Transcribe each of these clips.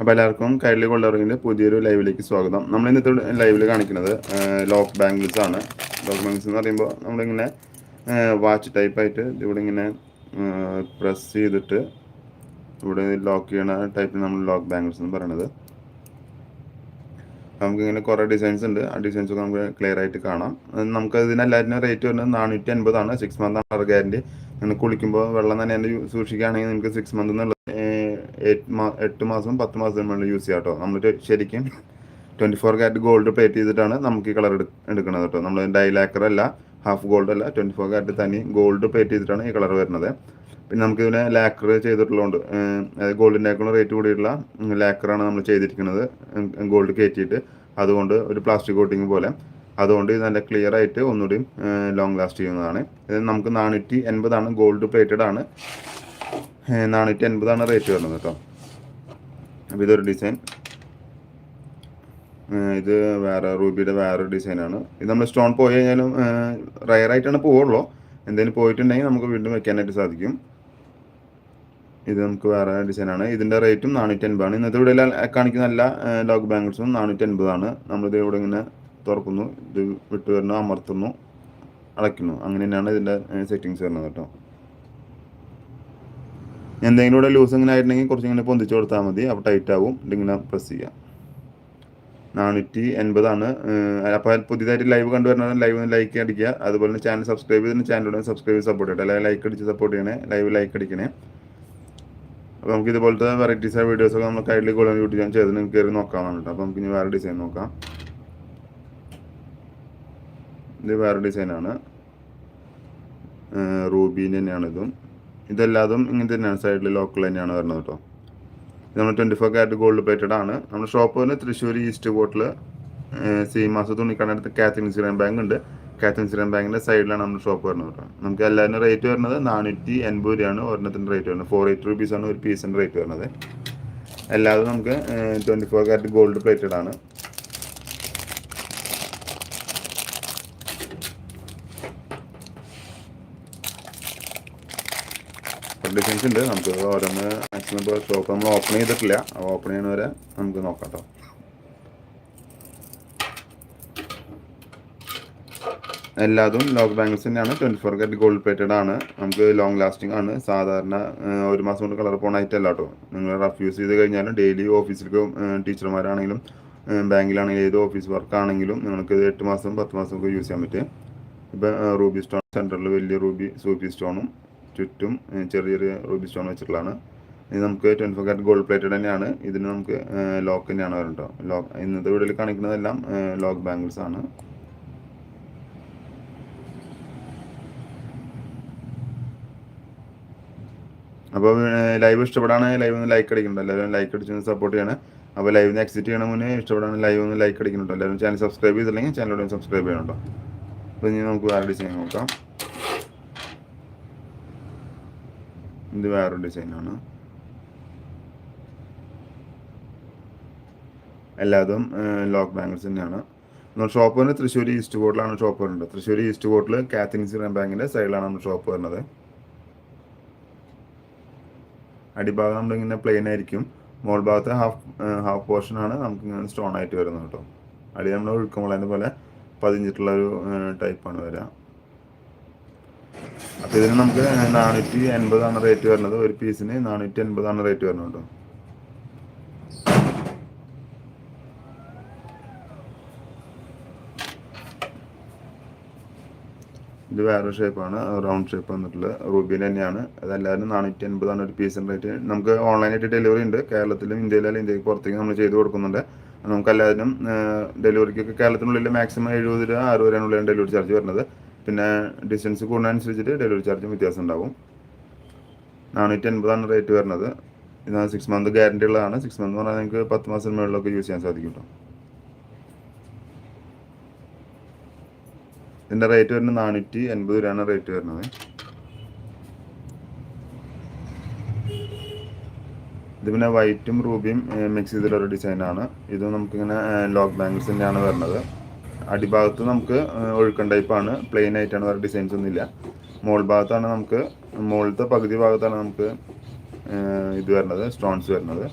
അപ്പോൾ എല്ലാവർക്കും കയ്യിൽ കൊള്ളറിങ്ങിന്റെ പുതിയൊരു ലൈവിലേക്ക് സ്വാഗതം. നമ്മൾ ഇന്നത്തെ ലൈവിൽ കാണിക്കുന്നത് ലോക്ക് ബാംഗിൾസ് ആണ്. ലോക്ക് ബാംഗിൾസ് എന്ന് പറയുമ്പോൾ നമ്മളിങ്ങനെ വാച്ച് ടൈപ്പായിട്ട് ഇവിടെ ഇങ്ങനെ പ്രസ് ചെയ്തിട്ട് ഇവിടെ ലോക്ക് ചെയ്യണ ടൈപ്പിൽ നമ്മൾ ലോക്ക് ബാംഗിൾസ് എന്ന് പറയുന്നത് നമുക്കിങ്ങനെ കുറേ ഡിസൈൻസ് ഉണ്ട്. ആ ഡിസൈൻസ് ഒക്കെ നമുക്ക് ക്ലിയർ ആയിട്ട് കാണാം. നമുക്ക് ഇതിനെല്ലാത്തിനും റേറ്റ് വരുന്നത് നാനൂറ്റി അൻപതാണ് സിക്സ് മന്ത് ആണ് ഗ്യാരണ്ടി നിങ്ങൾ കുളിക്കുമ്പോൾ വെള്ളം തന്നെ എന്റെ സൂക്ഷിക്കുകയാണെങ്കിൽ നിങ്ങൾക്ക് സിക്സ് മന്ത് എന്നുള്ള എട്ട് മാസം പത്ത് മാസം മുകളിൽ യൂസ് ചെയ്യാം കേട്ടോ നമ്മൾ ശരിക്കും twenty four carat gold plate ചെയ്തിട്ടാണ് നമുക്ക് ഈ കളർ എടുക്കുന്നത് കേട്ടോ നമ്മൾ ഡൈലാക്കർ അല്ല ഹാഫ് ഗോൾഡ് അല്ല ട്വന്റി ഫോർ കാറ്റ് തനി ഗോൾഡ് പ്ലേറ്റ് ചെയ്തിട്ടാണ് ഈ കളർ വരുന്നത്. പിന്നെ നമുക്ക് ഇതിനെ ലാക്കർ ചെയ്തിട്ടുള്ളതുകൊണ്ട് അതായത് ഗോൾഡിന്റെക്കുള്ള റേറ്റ് കൂടിയിട്ടുള്ള ലാക്കറാണ് നമ്മൾ ചെയ്തിരിക്കുന്നത് ഗോൾഡ് കയറ്റിയിട്ട്. അതുകൊണ്ട് ഒരു പ്ലാസ്റ്റിക് കോട്ടിങ് പോലെ. അതുകൊണ്ട് ഇത് നല്ല ക്ലിയർ ആയിട്ട് ഒന്നുകൂടി ലോങ് ലാസ്റ്റ് ചെയ്യുന്നതാണ്. ഇത് നമുക്ക് നാനൂറ്റി എൺപതാണ് ഗോൾഡ് പ്ലേറ്റഡ് ആണ്. നാനൂറ്റി അൻപതാണ് റേറ്റ് വരുന്നത് കേട്ടോ. അപ്പോൾ ഇതൊരു ഡിസൈൻ. ഇത് വേറെ റൂബിയുടെ വേറെ ഡിസൈനാണ്. ഇത് നമ്മൾ സ്റ്റോൺ പോയി കഴിഞ്ഞാലും റയറായിട്ടാണ് പോവുള്ളൂ. എന്തെങ്കിലും പോയിട്ടുണ്ടെങ്കിൽ നമുക്ക് വീണ്ടും വെക്കാനായിട്ട് സാധിക്കും. ഇത് നമുക്ക് വേറെ ഡിസൈനാണ്. ഇതിന്റെ റേറ്റും നാനൂറ്റി അൻപതാണ് ഇന്നത്തെ ഇവിടെ കാണിക്കുന്ന എല്ലാ ലോക്ക് ബാങ്കിൾസും നാനൂറ്റി അൻപതാണ് നമ്മളിത് ഇവിടെ ഇങ്ങനെ തുറക്കുന്നു. ഇത് വിട്ടു വരുന്നു അമർത്തുന്നു അടയ്ക്കുന്നു. അങ്ങനെ തന്നെയാണ് ഇതിന്റെ സെറ്റിങ്സ് വരുന്നത് കേട്ടോ. എന്തെങ്കിലും ഇവിടെ ലൂസ് ഇങ്ങനെ ആയിട്ടുണ്ടെങ്കിൽ കുറച്ച് ഇങ്ങനെ പൊന്തിച്ച് കൊടുത്താൽ മതി. അപ്പോൾ ടൈറ്റ് ആവും. ഇതിങ്ങനെ പ്രസ് ചെയ്യാം. നാനൂറ്റി എൺപതാണ്. അപ്പോൾ പുതിയതായിട്ട് ലൈവ് കണ്ടുവരുന്ന ലൈവ് ലൈക്ക് അടിക്കുക. അതുപോലെ തന്നെ ചാനൽ സബ്സ്ക്രൈബ് ചെയ്തിട്ട് ചാനലിലൂടെ സബ്സ്ക്രൈബ് സപ്പോർട്ട് ചെയ്യട്ടെ. അല്ലെങ്കിൽ ലൈക്ക് അടിച്ച് സപ്പോർട്ട് ചെയ്യണേ. ലൈവ് ലൈക്ക് അടിക്കണേ. അപ്പോൾ നമുക്ക് ഇതുപോലത്തെ വെറൈറ്റീസ് ആയ വീഡിയോസൊക്കെ നമ്മൾ കൈഡിൽ കൂടുതൽ യൂട്യൂബ് ഞാൻ ചെയ്ത് നിങ്ങൾക്ക് കയറി നോക്കാമെന്നാണ് കേട്ടോ. അപ്പോൾ നമുക്ക് ഇനി വേറെ ഡിസൈൻ നോക്കാം. ഇത് വേറെ ഡിസൈനാണ് റൂബീന്റെ തന്നെയാണ് ഇതും. ഇതെല്ലാതും ഇങ്ങനെ തന്നെയാണ് സൈഡിൽ ലോക്കൽ തന്നെയാണ് വരുന്നത് കേട്ടോ ഇത് നമ്മൾ twenty four carat gold plated ആണ്. നമ്മുടെ ഷോപ്പ് വന്ന് തൃശ്ശൂർ ഈസ്റ്റ് കോട്ടിൽ സീമാസ തുണിക്കടത്ത് കാത്തലിൻ സിറാൻ ബാങ്ക് ഉണ്ട്. കാത്തലിൻ സിറാൻ ബാങ്കിന്റെ സൈഡിലാണ് നമ്മുടെ ഷോപ്പ് വരുന്നത് കേട്ടോ നമുക്ക് എല്ലാവരും റേറ്റ് വരുന്നത് നാനൂറ്റി എൺപത് രൂപയാണ്. ഒരെണ്ണത്തിന്റെ റേറ്റ് വരുന്നത്. ഫോർ എയ്റ്റ് റുപ്പീസാണ് ഒരു പീസിന്റെ റേറ്റ് വരുന്നത്. എല്ലാതും നമുക്ക് twenty four carat gold plated ആണ്. ഡിസൈൻസ് ഉണ്ട്. നമുക്ക് ഓരോന്ന് മാക്സിമം ഇപ്പോൾ ഷോപ്പ് നമ്മൾ ഓപ്പൺ ചെയ്തിട്ടില്ല. ഓപ്പൺ ചെയ്യുന്ന വരെ നമുക്ക് നോക്കാം കേട്ടോ എല്ലാതും ലോക്ക് ബാങ്കിൾസ് തന്നെയാണ്. Twenty four carat gold plated ആണ്. നമുക്ക് ലോങ് ലാസ്റ്റിംഗ് ആണ്. സാധാരണ ഒരു മാസം കൊണ്ട് കളർ പോണ ഐറ്റം അല്ല കേട്ടോ നിങ്ങൾ റഫ് യൂസ് ചെയ്ത് കഴിഞ്ഞാലും ഡെയിലി ഓഫീസിലേക്ക് ടീച്ചർമാരാണെങ്കിലും ബാങ്കിലാണെങ്കിലും ഏത് ഓഫീസ് വർക്ക് ആണെങ്കിലും നിങ്ങൾക്ക് എട്ട് മാസം പത്ത് മാസം ഒക്കെ യൂസ് ചെയ്യാൻ പറ്റും. ഇപ്പം റൂബി സ്റ്റോൺ സെന്ററിൽ വലിയ റൂബി സൂപ്പി സ്റ്റോണും ചുറ്റും ചെറിയ ചെറിയ റൂബി സ്റ്റോൺ വെച്ചിട്ടുള്ളതാണ്. ഇത് നമുക്ക് twenty four carat gold plated തന്നെയാണ്. ഇതിന് നമുക്ക് ലോക്ക് തന്നെയാണ് വരുന്നുണ്ടോ ലോക്ക് ഇന്നത്തെ വീഡിയോയിൽ കാണിക്കുന്നതെല്ലാം ലോക്ക് ബാംഗിൾസ് ആണ്. അപ്പോൾ ലൈവ് ഇഷ്ടപ്പെടാണ് ലൈവ് ഒന്ന് ലൈക്ക് അടിക്കുന്നുണ്ട് എല്ലാവരും ലൈക്ക് അടിച്ച് സപ്പോർട്ട് ചെയ്യണം. അപ്പോൾ ലൈവ് നിന്ന് എക്സിറ്റ് ചെയ്യണ മുന്നേ ഇഷ്ടപ്പെടാണ് ലൈവ് ഒന്ന് ലൈക്ക് അടിക്കുന്നുണ്ടോ എല്ലാവരും ചാനൽ സബ്സ്ക്രൈബ് ചെയ്തില്ലെങ്കിൽ ചാനലോട് സബ്സ്ക്രൈബ് ചെയ്യണം കേട്ടോ. അപ്പോൾ ഇനി നമുക്ക് വേറെ ഡിസൈൻ നോക്കാം. ഇത് വേറൊരു ഡിസൈനാണ്. എല്ലാതും ലോക്ക് ബാങ്കിൾസ് തന്നെയാണ്. നമ്മൾ ഷോപ്പ് വരുന്നത് തൃശ്ശൂർ ഈസ്റ്റ് കോട്ടിലാണ് ഷോപ്പ് വരുന്നത്. തൃശ്ശൂർ ഈസ്റ്റ് കോട്ടിൽ കാത്തിൻസ് ബാങ്കിന്റെ സൈഡിലാണ് നമ്മൾ ഷോപ്പ് വരുന്നത്. അടിഭാഗം നമ്മളിങ്ങനെ പ്ലെയിൻ ആയിരിക്കും. മോൾ ഭാഗത്ത് ഹാഫ് ഹാഫ് പോർഷനാണ് നമുക്ക് ഇങ്ങനെ സ്റ്റോൺ ആയിട്ട് വരുന്നത് കേട്ടോ. അടി നമ്മൾ ഒഴുക്കുമ്പോളതിന്റെ പോലെ പതിഞ്ഞിട്ടുള്ള ഒരു ടൈപ്പാണ് വരിക. അപ്പോൾ ഇതിന് നമുക്ക് നാനൂറ്റി എൺപതാണ് റേറ്റ് വരുന്നത്. ഒരു പീസിന് നാനൂറ്റി എൺപതാണ് റേറ്റ് വരുന്നത് കേട്ടോ ഇത് വേറെ ഷേപ്പാണ് റൗണ്ട് ഷേപ്പ് വന്നിട്ടുള്ളത്. റൂബിൻ തന്നെയാണ്. അതെല്ലാവരും നാനൂറ്റി എൺപതാണ് ഒരു പീസിന്റെ റേറ്റ് നമുക്ക് ഓൺലൈനായിട്ട് ഡെലിവറി ഉണ്ട്. കേരളത്തിലും ഇന്ത്യയിലും ഇന്ത്യയ്ക്ക് പുറത്തേക്ക് നമ്മൾ ചെയ്ത് കൊടുക്കുന്നുണ്ട്. നമുക്ക് എല്ലാവരും ഡെലിവറിക്കൊക്കെ കേരളത്തിനുള്ളിൽ മാക്സിമം എഴുപത് രൂപ അറുപത് രൂപയുള്ളിലാണ് ഡെലിവറി ചാർജ് വരുന്നത്. പിന്നെ ഡിസ്റ്റൻസ് കൂടുന്നതനുസരിച്ചിട്ട് ഡെലിവറി ചാർജും വ്യത്യാസം ഉണ്ടാവും. നാനൂറ്റി അൻപതാണ് റേറ്റ് വരുന്നത്. ഇത് സിക്സ് മന്ത് ഗ്യാരണ്ടി ഉള്ളതാണ്. സിക്സ് മന്ത് പറഞ്ഞാൽ നിങ്ങൾക്ക് പത്ത് മാസം മുകളിലൊക്കെ യൂസ് ചെയ്യാൻ സാധിക്കും കേട്ടോ ഇതിന്റെ റേറ്റ് വരുന്നത് നാനൂറ്റി എൺപത് രൂപയാണ് റേറ്റ് വരുന്നത്. ഇത് പിന്നെ വൈറ്റും റൂബിയും മിക്സ് ചെയ്തിട്ടുള്ള ഒരു ഡിസൈനാണ് ഇത് നമുക്കിങ്ങനെ ലോക്ക് ബാങ്കിൾസ് തന്നെയാണ് വരുന്നത്. അടിഭാഗത്ത് നമുക്ക് ഒഴുക്കൻ ടൈപ്പാണ് പ്ലെയിൻ ആയിട്ടാണ് വേറെ ഡിസൈൻസ് ഒന്നുമില്ല. മോൾ ഭാഗത്താണ് നമുക്ക് മുകളിലത്തെ പകുതി ഭാഗത്താണ് നമുക്ക് ഇത് വരുന്നത് സ്റ്റോൺസ് വരുന്നത്.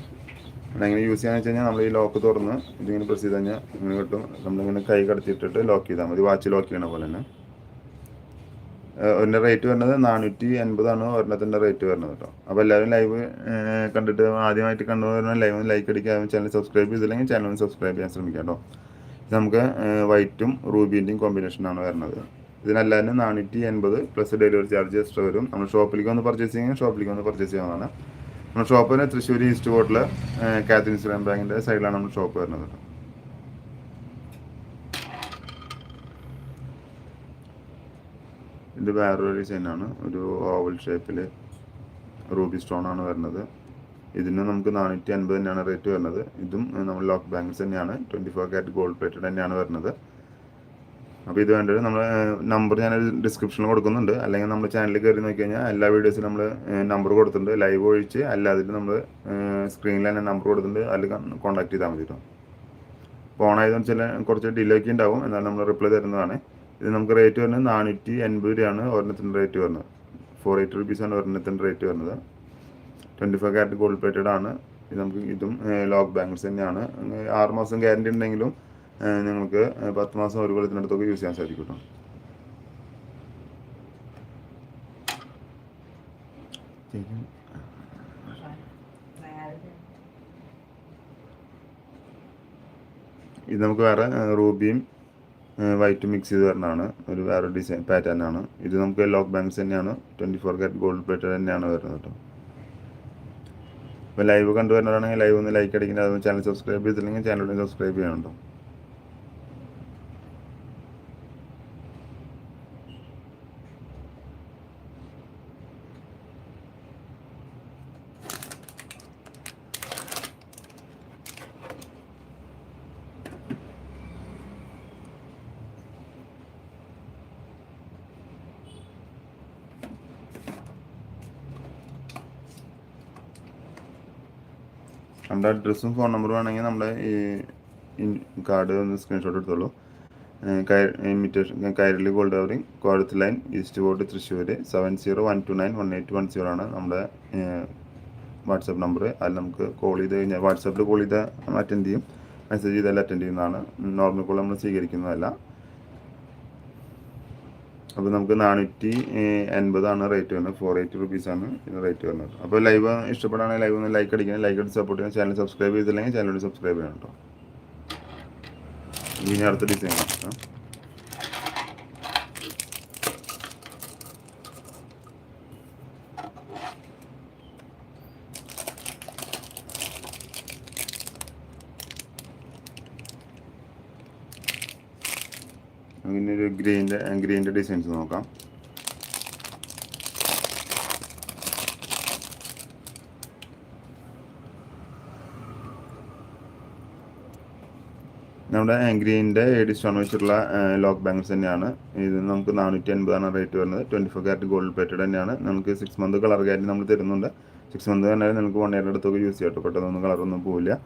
അങ്ങനെ യൂസ് ചെയ്യാന്ന് വെച്ച് കഴിഞ്ഞാൽ നമ്മൾ ഈ ലോക്ക് തുറന്ന് ഇതിങ്ങനെ പ്രസ് ചെയ്ത് കഴിഞ്ഞാൽ ഇങ്ങനെ കിട്ടും. നമ്മളിങ്ങനെ കൈ കടത്തിയിട്ടിട്ട് ലോക്ക് ചെയ്താൽ മതി. വാച്ച് ലോക്ക് ചെയ്യണ പോലെ തന്നെ. ഒന്നിന്റെ റേറ്റ് വരുന്നത് നാനൂറ്റി എൺപതാണ് ഒരെണ്ണത്തിന്റെ റേറ്റ് വരുന്നത് കേട്ടോ അപ്പോൾ എല്ലാവരും ലൈവ് കണ്ടിട്ട് ആദ്യമായിട്ട് കണ്ടുവരുന്ന ലൈവ് ലൈക്ക് അടിക്കാൻ ചാനൽ സബ്സ്ക്രൈബ് ചെയ്തില്ലെങ്കിൽ ചാനൽ ഒന്ന് സബ്സ്ക്രൈബ് ചെയ്യാൻ ശ്രമിക്കാം കേട്ടോ നമുക്ക് വൈറ്റും റൂബീന്റെയും കോമ്പിനേഷനാണ് വരുന്നത്. ഇതിനെല്ലാം നാനൂറ്റി എൺപത് പ്ലസ് ഡെലിവറി ചാർജ് എക്സ്ട്രാ വരും. നമ്മൾ ഷോപ്പിലേക്ക് വന്ന് പർച്ചേസ് ചെയ്യുമെങ്കിൽ ഷോപ്പിലേക്ക് വന്ന് പർച്ചേസ് ചെയ്യാവുന്നതാണ് നമ്മുടെ ഷോപ്പിന് തൃശ്ശൂർ ഈസ്റ്റ് കോട്ടിൽ കാത്തറിൻ ഇസ്ലാം ബാങ്കിന്റെ സൈഡിലാണ് നമ്മൾ ഷോപ്പ് വരുന്നത്. ഇത് വേറൊരു ഡിസൈനാണ് ഒരു ഓവൽ ഷേപ്പിൽ റൂബി സ്റ്റോൺ ആണ് വരുന്നത്. ഇതിന് നമുക്ക് നാനൂറ്റി അൻപത് തന്നെയാണ് റേറ്റ് വരുന്നത്. ഇതും നമ്മൾ ലോക്ക് ബാങ്കിൾസ് തന്നെയാണ്. Twenty four carat gold plated തന്നെയാണ് വരുന്നത്. അപ്പോൾ ഇത് വേണ്ടത് നമ്മൾ നമ്പർ ഞാൻ ഡിസ്ക്രിപ്ഷനിൽ കൊടുക്കുന്നുണ്ട്. അല്ലെങ്കിൽ നമ്മൾ ചാനലിൽ കയറി നോക്കി കഴിഞ്ഞാൽ എല്ലാ വീഡിയോസിലും നമ്മൾ നമ്പർ കൊടുത്തിട്ടുണ്ട്. ലൈവ് ഒഴിച്ച് അല്ലാതെ നമ്മൾ സ്ക്രീനിൽ തന്നെ നമ്പർ കൊടുത്തിട്ടുണ്ട്. അതിൽ കോൺടാക്ട് ചെയ്താൽ മതി കേട്ടോ ഫോൺ ആയതെന്ന് വെച്ചാൽ കുറച്ച് ഡിലേ ഒക്കെ ഉണ്ടാവും. എന്നാലും നമ്മൾ റിപ്ലൈ തരുന്നതാണ്. ഇത് നമുക്ക് റേറ്റ് വരുന്നത് നാനൂറ്റി എൺപത് രൂപയാണ്. ഒരെണ്ണത്തിന്റെ റേറ്റ് വരുന്നത്. ഫോർ എയ്റ്റി റുപ്പീസാണ് ഒരെണ്ണത്തിന്റെ റേറ്റ് വരുന്നത്. Twenty five carat gold plated ആണ്. ഇത് നമുക്ക് ഇതും ലോക്ക് ബാങ്കിൾസ് തന്നെയാണ്. ആറ് മാസം ഗ്യാരണ്ടി ഉണ്ടെങ്കിലും നിങ്ങൾക്ക് പത്ത് മാസം ഒരു കൊല്ലത്തിനടുത്തൊക്കെ യൂസ് ചെയ്യാൻ സാധിക്കും കേട്ടോ ഇത് നമുക്ക് വേറെ റൂബിയും വൈറ്റ് മിക്സ് ചെയ്ത് വരുന്നതാണ്. ഒരു വേറെ ഡിസൈൻ പാറ്റേൺ ആണ്. ഇത് നമുക്ക് ലോക്ക് ബാങ്ക്സ് തന്നെയാണ്. ട്വന്റി ഫോർ ഗോൾഡ് പ്ലേറ്റഡ് തന്നെയാണ് വരുന്നത് കേട്ടോ ഇപ്പോൾ ലൈവ് കണ്ടുവരുന്നവരാണെങ്കിൽ ലൈവ് ഒന്ന് ലൈക്ക് അടിക്കുന്നത് ചാനൽ സബ്സ്ക്രൈബ് ചെയ്തില്ലെങ്കിൽ ചാനലിനെ സബ്സ്ക്രൈബ് ചെയ്യണം നമ്മുടെ അഡ്രസ്സും ഫോൺ നമ്പറും വേണമെങ്കിൽ നമ്മുടെ ഈ കാർഡ് ഒന്ന് സ്ക്രീൻഷോട്ട് എടുത്തോളൂ. Imitation Kairali gold covering കോഴത്ത് line east fort Thrissur seven zero one two nine one eight one zero ആണ് നമ്മുടെ വാട്സപ്പ് നമ്പർ അതിൽ നമുക്ക് കോൾ ചെയ്ത് കഴിഞ്ഞാൽ വാട്സപ്പിൽ കോൾ ചെയ്താൽ അറ്റൻഡ് ചെയ്യും. മെസ്സേജ് ചെയ്താൽ അറ്റൻഡ് ചെയ്യുന്നതാണ്. നോർമൽ കോൾ നമ്മൾ സ്വീകരിക്കുന്നതല്ല. അപ്പോൾ നമുക്ക് നാനൂറ്റി എൺപതാണ് റേറ്റ് വരുന്നത്. ഫോർ എയ്റ്റി റുപ്പീസാണ് ഇതിന് റേറ്റ് വരുന്നത്. അപ്പോൾ ലൈവ് ഇഷ്ടപ്പെടുകയാണെങ്കിൽ ലൈവ് ഒന്ന് ലൈക്ക് അടിക്കണം. ലൈക്ക് അടിച്ച് സപ്പോർട്ട് ചെയ്യാൻ ചാനൽ സബ്സ്ക്രൈബ് ചെയ്തില്ലെങ്കിൽ ചാനൽ സബ്സ്ക്രൈബ് ചെയ്യണം കേട്ടോ ഇനി അടുത്ത ഡിസൈൻ നോക്കാം അങ്ങനെ ഒരു ഗ്രീന്റെ ഗ്രീന്റെ ഡിസൈൻസ് നോക്കാം. നമ്മുടെ ഗ്രീനിന്റെ എയ്ഡ് സ്റ്റോൺ വെച്ചിട്ടുള്ള ലോക്ക് ബാങ്ക്സ് തന്നെയാണ്. ഇത് നമുക്ക് നാനൂറ്റി അൻപതാണ് റേറ്റ് വരുന്നത്. Twenty four carat gold plated തന്നെയാണ്. നമുക്ക് സിക്സ് മന്ത് കളർ ഗ്യാരണ്ടി നമ്മൾ തരുന്നുണ്ട്. സിക്സ് മന്ത് തന്നെ നിങ്ങൾക്ക് വൺ ഇയർ അടുത്തൊക്കെ യൂസ് ചെയ്യാം കേട്ടോ. പെട്ടെന്നൊന്നും കളറൊന്നും പോവില്ല.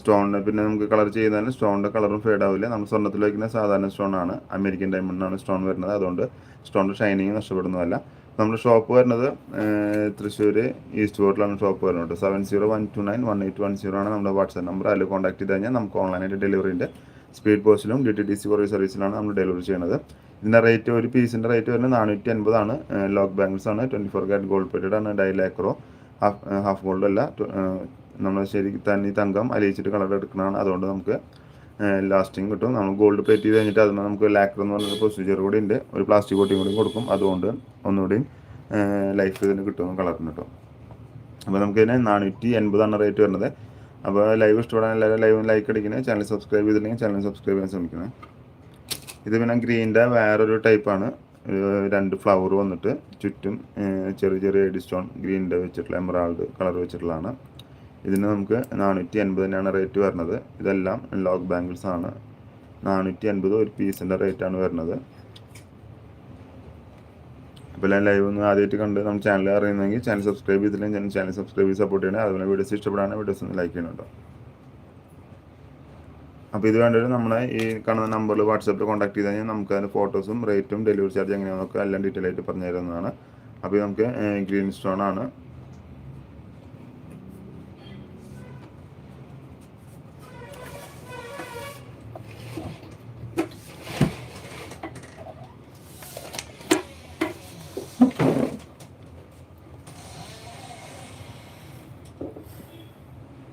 സ്റ്റോണിന് പിന്നെ നമുക്ക് കളർ ചെയ്യുന്നതിന് സ്റ്റോണിന്റെ കളറും ഫേഡ് ആവില്ല. നമ്മൾ സ്വർണത്തിൽ വയ്ക്കുന്ന സാധാരണ സ്റ്റോൺ ആണ്. അമേരിക്കൻ ഡയമണ്ടാണ് സ്റ്റോൺ വരുന്നത്. അതുകൊണ്ട് സ്റ്റോണിന്റെ ഷൈനിങ് നഷ്ടപ്പെടുന്നതല്ല. നമ്മുടെ ഷോപ്പ് വരുന്നത് തൃശ്ശൂർ ഈസ്റ്റ് ബോട്ടിലാണ് ഷോപ്പ് വരുന്നത് seven zero one two nine one eight one zero ആണ് നമ്മുടെ വാട്സാപ്പ് നമ്പർ അതിൽ കോൺടാക്ട് ചെയ്ത് കഴിഞ്ഞാൽ നമുക്ക് ഓൺലൈനായിട്ട് ഡെലിവറിന്റെ സ്പീഡ് പോസ്റ്റിലും ഡി ടി ഡി സി കുറേ സർവീസിലാണ് നമ്മൾ ഡെലിവറി ചെയ്യുന്നത്. ഇതിന്റെ റേറ്റ് ഒരു പീസിന്റെ റേറ്റ് വരുന്നത് നാനൂറ്റി അൻപതാണ് ലോക്ക് ബാങ്കിൾസ് ആണ്. Twenty four carat gold plated ആണ്. ഡൈ ലാക്രോ ഹാഫ് ഹാഫ് ഗോൾഡ് അല്ല. നമ്മൾ ശരി തന്നെ തങ്കം അലിയിച്ചിട്ട് കളർ എടുക്കുന്നതാണ്. അതുകൊണ്ട് നമുക്ക് ലാസ്റ്റിങ് കിട്ടും. നമ്മൾ ഗോൾഡ് പ്ലേറ്റ് ചെയ്ത് കഴിഞ്ഞിട്ട് അതിന് നമുക്ക് ലാക്കർ എന്ന് പറഞ്ഞൊരു പ്രൊസീജിയർ കൂടി ഉണ്ട്. ഒരു പ്ലാസ്റ്റിക് കോട്ടിങ് കൂടി കൊടുക്കും. അതുകൊണ്ട് ഒന്നുകൂടി ലൈഫ് ഇതിന് കിട്ടും കളറിന് കിട്ടും. അപ്പോൾ നമുക്കിതിന് നാനൂറ്റി എൺപതാണ് റേറ്റ് വരുന്നത്. അപ്പോൾ ലൈവ് ഇഷ്ടപ്പെടാൻ എല്ലാവരും ലൈവ് ലൈക്ക് അടിക്കുന്നത് ചാനൽ സബ്സ്ക്രൈബ് ചെയ്തില്ലെങ്കിൽ ചാനൽ സബ്സ്ക്രൈബ് ചെയ്യാൻ ശ്രമിക്കുന്നത് ഇത് പിന്നെ ഗ്രീന്റെ വേറൊരു ടൈപ്പാണ് രണ്ട് ഫ്ലവർ വന്നിട്ട് ചുറ്റും ചെറിയ ചെറിയ എഡിസ്റ്റോൺ ഗ്രീനിന്റെ വെച്ചിട്ടുള്ള എമറാൾഡ് കളർ വെച്ചിട്ടുള്ളതാണ്. ഇതിന് നമുക്ക് നാനൂറ്റി അൻപത് തന്നെയാണ് റേറ്റ് വരുന്നത്. ഇതെല്ലാം ലോക്ക് ബാങ്കിൾസ് ആണ്. നാനൂറ്റി അൻപത് ഒരു പീസിന്റെ റേറ്റാണ് വരുന്നത്. അപ്പോൾ ഞാൻ ലൈവ് ഒന്ന് ആദ്യമായിട്ട് കണ്ട് നമ്മൾ ചാനൽ അറിയുന്നെങ്കിൽ ചാനൽ സബ്സ്ക്രൈബ് ചെയ്തില്ലെങ്കിൽ ചാനൽ സബ്സ്ക്രൈബ് ചെയ്ത് സപ്പോർട്ട് ചെയ്യണേ. അതുപോലെ വീഡിയോസ് ഇഷ്ടപ്പെടാണ് വീഡിയോസ് ഒന്ന് ലൈക്ക് ചെയ്യണം അപ്പോൾ ഇത് വേണ്ടത് നമ്മളെ ഈ കാണുന്ന നമ്പറിൽ വാട്സാപ്പിൽ കോൺടാക്ട് ചെയ്ത് കഴിഞ്ഞാൽ നമുക്ക് അതിന് ഫോട്ടോസും റേറ്റും ഡെലിവറി ചാർജ് എങ്ങനെയാണെന്നൊക്കെ എല്ലാം ഡീറ്റെയിൽ ആയിട്ട് പറഞ്ഞു തരുന്നതാണ് അപ്പോൾ നമുക്ക് ഗ്രീൻ സ്റ്റോൺ ആണ്.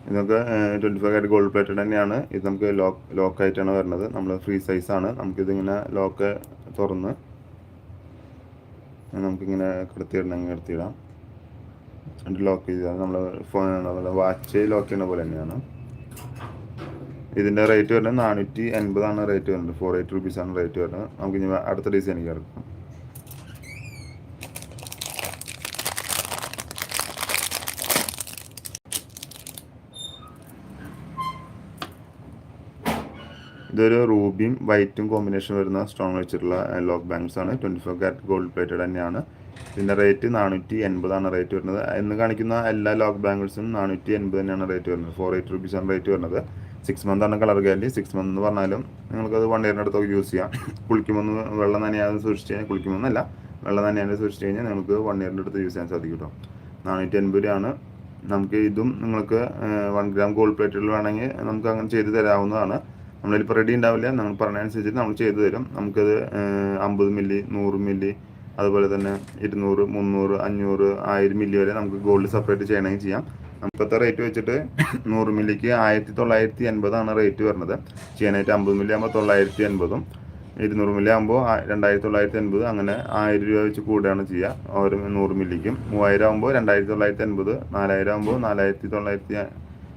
ഇതൊക്കെ ട്വന്റി ഫൈവ് ആയിട്ട് ഗോൾഡ് പ്ലേറ്റഡ് തന്നെയാണ്. ഇത് നമുക്ക് ലോക്ക് ലോക്കായിട്ടാണ് വരുന്നത്. നമ്മൾ ഫ്രീ സൈസാണ് നമുക്കിതിങ്ങനെ ലോക്ക് തുറന്ന് നമുക്കിങ്ങനെ കിടത്തിയിടണമെങ്കിൽ കിടത്തിയിടാം. എന്നിട്ട് ലോക്ക് ചെയ്താൽ നമ്മൾ ഫോൺ വാച്ച് ലോക്ക് ചെയ്യുന്ന പോലെ തന്നെയാണ്. ഇതിന്റെ റേറ്റ് വരുന്നത് നാനൂറ്റി എൺപതാണ് റേറ്റ് വരുന്നത്. ഫോർ എയ്റ്റ് റുപ്പീസാണ് റേറ്റ് വരുന്നത്. നമുക്ക് ഇനി അടുത്ത ഡിസൈനിലേക്ക് കിടക്കാം ഇതൊരു റൂബിയും വൈറ്റും കോമ്പിനേഷൻ വരുന്ന സ്റ്റോൺ വെച്ചിട്ടുള്ള ലോക്ക് ബാങ്ക്സ് ആണ്. Twenty four carat gold plated തന്നെയാണ്. ഇതിന്റെ റേറ്റ് നാനൂറ്റി എൺപതാണ് റേറ്റ് വരുന്നത്. എന്ന് കാണിക്കുന്ന എല്ലാ ലോക്ക് ബാങ്കിൾസും നാനൂറ്റി എൺപത് തന്നെയാണ് റേറ്റ് വരുന്നത്. ഫോർ എയ്റ്റ് ആണ് റേറ്റ് വരുന്നത്. സിക്സ് മന്ത് ആണ് കളർ ഗ്യാരണ്ടി സിക്സ് മന്ത് എന്ന് പറഞ്ഞാലും നിങ്ങൾക്കത് വൺ ഇയറിന്റെ അടുത്തൊക്കെ യൂസ് ചെയ്യാം. കുളിക്കുമെന്ന് വെള്ളം നനയാതെ സൂക്ഷിച്ച് കഴിഞ്ഞാൽ കുളിക്കുമെന്നല്ല വെള്ളം നനയാതെ സൂക്ഷിച്ച് കഴിഞ്ഞാൽ നിങ്ങൾക്ക് വൺ ഇയറിന്റെ അടുത്ത് യൂസ് ചെയ്യാൻ സാധിക്കും കേട്ടോ നാനൂറ്റി എൺപത് രൂപയാണ്. നമുക്ക് ഇതും നിങ്ങൾക്ക് വൺ ഗ്രാം ഗോൾഡ് പ്ലേറ്റുകൾ വേണമെങ്കിൽ നമുക്ക് അങ്ങനെ ചെയ്ത് തരാവുന്നതാണ്. നമ്മളിപ്പോൾ റെഡി ഉണ്ടാവില്ല. നമ്മൾ പറഞ്ഞതനുസരിച്ചിട്ട് നമ്മൾ ചെയ്തു തരും. നമുക്കത് അമ്പത് മില്ലി നൂറ് മില്ലി അതുപോലെ തന്നെ ഇരുന്നൂറ് മുന്നൂറ് അഞ്ഞൂറ് ആയിരം മില്ലി വരെ നമുക്ക് ഗോൾഡ് സെപ്പറേറ്റ് ചെയ്യണമെങ്കിൽ ചെയ്യാം. നമുക്കത്തെ റേറ്റ് വെച്ചിട്ട് നൂറ് മില്ലിക്ക് ആയിരത്തി തൊള്ളായിരത്തി എൺപതാണ് റേറ്റ് വരുന്നത്. ചെയ്യാനായിട്ട് അമ്പത് മില്ലി ആകുമ്പോൾ തൊള്ളായിരത്തി എൺപതും ഇരുന്നൂറ് മില്ലി ആകുമ്പോൾ രണ്ടായിരത്തി തൊള്ളായിരത്തി എൺപത് അങ്ങനെ ആയിരം രൂപ വെച്ച് കൂടുകയാണ് ചെയ്യുക ഓരോ നൂറ് മില്ലിക്കും മൂവായിരം ആകുമ്പോൾ രണ്ടായിരത്തി തൊള്ളായിരത്തി എൺപത് നാലായിരം ആകുമ്പോൾ നാലായിരത്തി തൊള്ളായിരത്തി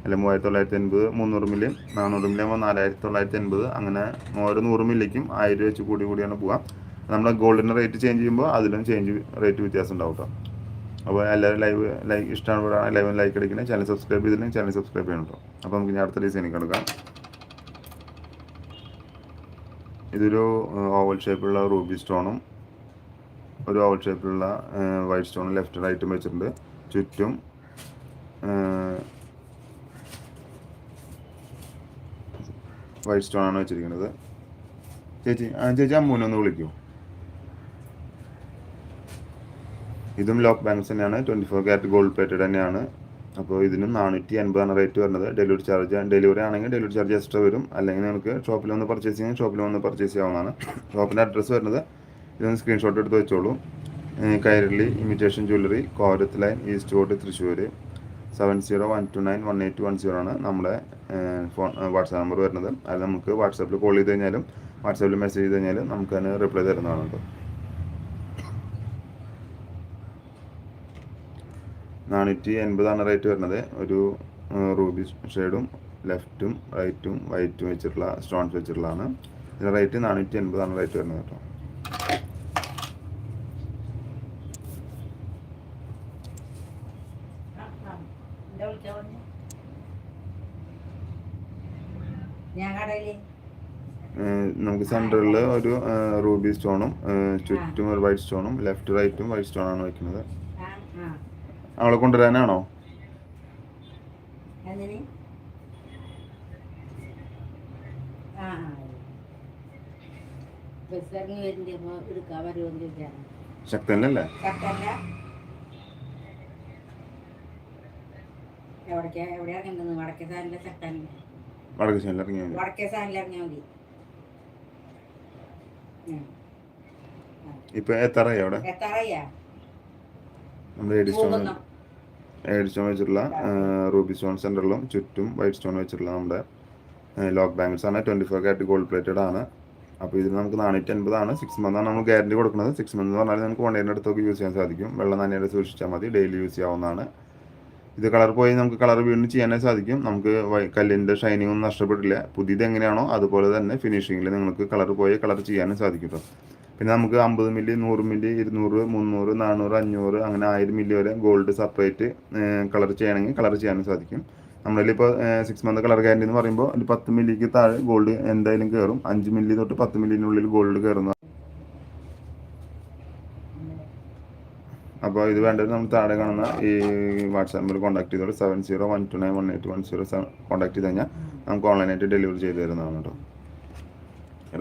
അല്ല മൂവായിരത്തി തൊള്ളായിരത്തി എൺപത് മുന്നൂറ് മില്ലി നാനൂറ് മില്ലി ആകുമ്പോൾ നാലായിരത്തി തൊള്ളായിരത്തി എൺപത് അങ്ങനെ ഓരോ നൂറ് മില്ലിക്കും ആയിരം രൂപ വെച്ച് കൂടി കൂടിയാണ് പോവുക. നമ്മൾ ഗോൾഡിന്റെ റേറ്റ് ചേഞ്ച് ചെയ്യുമ്പോൾ അതിലും ചേഞ്ച് റേറ്റ് വ്യത്യാസം ഉണ്ടാവും കേട്ടോ അപ്പോൾ എല്ലാവരും ലൈവ് ലൈക്ക് ഇഷ്ടമാണ് ലൈവ് ലൈക്ക് അടിക്കണേ. ചാനൽ സബ്സ്ക്രൈബ് ചെയ്തില്ലെങ്കിൽ ചാനൽ സബ്സ്ക്രൈബ് ചെയ്യണം കേട്ടോ അപ്പോൾ നമുക്ക് ഇനി അടുത്ത ഡിസൈനിൽ കിടക്കാം. ഇതൊരു ഓവൽ ഷേപ്പുള്ള റൂബി സ്റ്റോണും ഒരു ഓവൽ ഷേപ്പിലുള്ള വൈറ്റ് സ്റ്റോണും ലെഫ്റ്റ് റൈറ്റും വെച്ചിട്ടുണ്ട്. ചുറ്റും വൈറ്റ് സ്റ്റോൺ ആണ് വെച്ചിരിക്കുന്നത്. ചേച്ചി ആ ചേച്ചി അമ്മൂനെ ഒന്ന് വിളിക്കൂ. ഇതും ലോക്ക് ബാങ്ക്സ് തന്നെയാണ്. Twenty four carat gold plated തന്നെയാണ്. അപ്പോൾ ഇതിന് നാനൂറ്റി അൻപതാണ് റേറ്റ് വരുന്നത്. ഡെലിവറി ചാർജ് ഡെലിവറി ആണെങ്കിൽ ഡെലിവറി ചാർജ് എക്സ്ട്രാ വരും. അല്ലെങ്കിൽ നിങ്ങൾക്ക് ഷോപ്പിൽ വന്ന് പർച്ചേസ് ചെയ്യാൻ ഷോപ്പിൽ വന്ന് പർച്ചേസ് ചെയ്യാവുന്നതാണ്. ഷോപ്പിന്റെ അഡ്രസ്സ് വരുന്നത് ഇതൊന്ന് സ്ക്രീൻഷോട്ട് എടുത്ത് വെച്ചോളൂ. Kairali imitation jewellery Korath line east coat Thrissur seven zero one two nine one eight one zero ആണ് നമ്മുടെ ഫോൺ വാട്സാപ്പ് നമ്പർ വരുന്നത്. അത് നമുക്ക് വാട്സാപ്പിൽ കോൾ ചെയ്ത് കഴിഞ്ഞാലും വാട്സാപ്പിൽ മെസ്സേജ് ചെയ്ത് കഴിഞ്ഞാലും നമുക്ക് അതിന് റിപ്ലൈ തരുന്നതാണ് കേട്ടോ നാനൂറ്റി എൺപതാണ് റേറ്റ് വരുന്നത്. ഒരു റൂബി ഷെയ്ഡും ലെഫ്റ്റും റൈറ്റും വൈറ്റും വെച്ചിട്ടുള്ള സ്റ്റോൺസ് വെച്ചിട്ടുള്ളതാണ്. ഇതിന്റെ റേറ്റ് നാനൂറ്റി എൺപതാണ് റേറ്റ് വരുന്നത് കേട്ടോ നമുക്ക് സെന്ററിൽ ഒരു റൂബി സ്റ്റോണും ചുറ്റും ഒരു വൈറ്റ് സ്റ്റോണും ലെഫ്റ്റ് റൈറ്റും വൈറ്റ് സ്റ്റോണാണ് വെക്കുന്നത്. ആ ആ. അവളെ കൊണ്ടുവരാനാണോ? ശക്തനല്ലേ ആ ബസ് ഇറങ്ങി വരുന്നുണ്ട് അപ്പോൾ എടുക്കാൻ വരുമെന്ന് ചോദിച്ചാണ് ശക്തനല്ലേ കട്ടല്ല എവിടേക്കാ എവിടെ ഇറങ്ങുന്നത് വടക്കേ സാധനം ശക്തല്ല വടക്ക് ശനിയിൽ ഇറങ്ങിയാൽ മതി. വടക്കേ സാധനം ഇറങ്ങിയാൽ മതി. ഇപ്പൊ എത്താറായി അവിടെ? എത്താറയ്യാ നമ്മുടെ എഡി സ്റ്റോൺ വെച്ചിട്ടുള്ള റൂബി സ്റ്റോൺ സെന്ററിലും ചുറ്റും വൈറ്റ് സ്റ്റോൺ വെച്ചിട്ടുള്ള നമ്മുടെ ലോക്ക് ബാങ്ക്സ് ആണ്. Twenty four carat gold plated ആണ്. അപ്പോൾ ഇതിന് നമുക്ക് നാനൂറ്റി അൻപതാണ് സിക്സ് മന്താണ് നമ്മൾ ഗ്യാരണ്ടി കൊടുക്കുന്നത്. സിക്സ് മന്ത് എന്ന് പറഞ്ഞാൽ നമുക്ക് വൺ ഇയറിന്റെ അടുത്തൊക്കെ യൂസ് ചെയ്യാൻ സാധിക്കും. വെള്ളം നനയാതെ സൂക്ഷിച്ചാൽ മതി. ഡെയിലി യൂസ് ചെയ്യാവുന്നതാണ്. ഇത് കളർ പോയി നമുക്ക് കളർ വീണ്ടും ചെയ്യാനായി സാധിക്കും. നമുക്ക് കല്ലിന്റെ ഷൈനിങ് ഒന്നും നഷ്ടപ്പെട്ടില്ല പുതിയത് എങ്ങനെയാണോ അതുപോലെ തന്നെ ഫിനിഷിങ്ങിൽ നിങ്ങൾക്ക് കളർ പോയി കളർ ചെയ്യാനും സാധിക്കും കേട്ടോ പിന്നെ നമുക്ക് അമ്പത് മില്ലി നൂറ് മില്ലി ഇരുന്നൂറ് മുന്നൂറ് നാനൂറ് അഞ്ഞൂറ് അങ്ങനെ ആയിരം മില്ലി വരെ ഗോൾഡ് സെപ്പറേറ്റ് കളർ ചെയ്യണമെങ്കിൽ കളർ ചെയ്യാനും സാധിക്കും. നമ്മളിൽ ഇപ്പോൾ സിക്സ് മന്ത് കളർ ഗ്യാരണ്ടി എന്ന് പറയുമ്പോൾ ഒരു പത്ത് മില്ലിക്ക് താഴെ ഗോൾഡ് എന്തായാലും കയറും അഞ്ച് മില്ലി തൊട്ട് പത്ത് മില്ലിനുള്ളിൽ ഗോൾഡ് കയറുന്ന അപ്പോൾ ഇത് വേണ്ടത് നമ്മൾ താഴെ കാണുന്ന ഈ വാട്സാപ്പ് നമ്പർ കോൺടാക്ട് ചെയ്തോളൂ. Seven zero one two nine one eight one zero seven contact ചെയ്ത് കഴിഞ്ഞാൽ നമുക്ക് ഓൺലൈനായിട്ട് ഡെലിവറി ചെയ്ത് തരുന്നതാണ് കേട്ടോ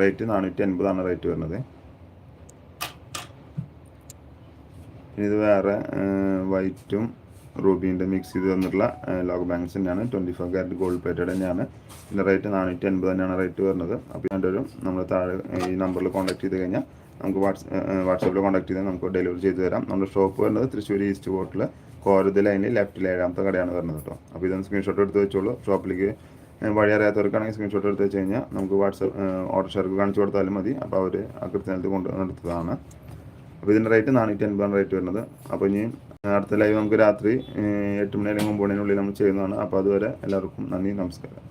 റേറ്റ് നാനൂറ്റി അൻപതാണ് റേറ്റ് വരുന്നത്. പിന്നെ ഇത് വേറെ വൈറ്റും റൂബീന്റെ മിക്സ് ചെയ്ത് തന്നിട്ടുള്ള ലോക്ക് ബാങ്ക്സ് തന്നെയാണ്. Twenty five carat gold plated തന്നെയാണ്. ഇതിന്റെ റേറ്റ് നാനൂറ്റി അൻപത് തന്നെയാണ് റേറ്റ് വരുന്നത്. അപ്പോൾ രണ്ടുപേരും നമ്മൾ താഴെ ഈ നമ്പറിൽ കോൺടാക്ട് ചെയ്ത് കഴിഞ്ഞാൽ നമുക്ക് വാട്സ് വാട്സാപ്പിൽ കോൺടാക്ട് ചെയ്താൽ നമുക്ക് ഡെലിവറി ചെയ്ത് തരാം. നമ്മുടെ ഷോപ്പ് വരുന്നത് തൃശ്ശൂർ ഈസ്റ്റ് ബോട്ടിൽ കോരതി ലൈനിൽ ലെഫ്റ്റിൽ ഏഴാമത്തെ കടയാണ് വരുന്നത് കേട്ടോ. അപ്പോൾ ഇതൊന്ന് സ്ക്രീൻഷോട്ട് എടുത്ത് വെച്ചോളൂ. ഷോപ്പിലേക്ക് വഴി അറിയാത്തവർക്കാണെങ്കിൽ സ്ക്രീൻഷോട്ട് എടുത്ത് വെച്ച് കഴിഞ്ഞാൽ നമുക്ക് വാട്സപ്പ് ഓർഡർ ഷെയർക്ക് കാണിച്ചു കൊടുത്താലും മതി. അപ്പോൾ അവർ ആ കൃത്യസ്ഥലത്ത് കൊണ്ട് നടത്തുന്നതാണ്. അപ്പോൾ ഇതിന്റെ റേറ്റ് നാനൂറ്റി അൻപതാണ് റേറ്റ് വരുന്നത്. അപ്പോൾ ഇനി അടുത്ത ലൈവ് നമുക്ക് രാത്രി എട്ട് മണി അല്ലെങ്കിൽ ഒമ്പത് മണിനുള്ളിൽ നമ്മൾ ചെയ്യുന്നതാണ്. അപ്പോൾ അതുവരെ എല്ലാവർക്കും നന്ദി നമസ്കാരം.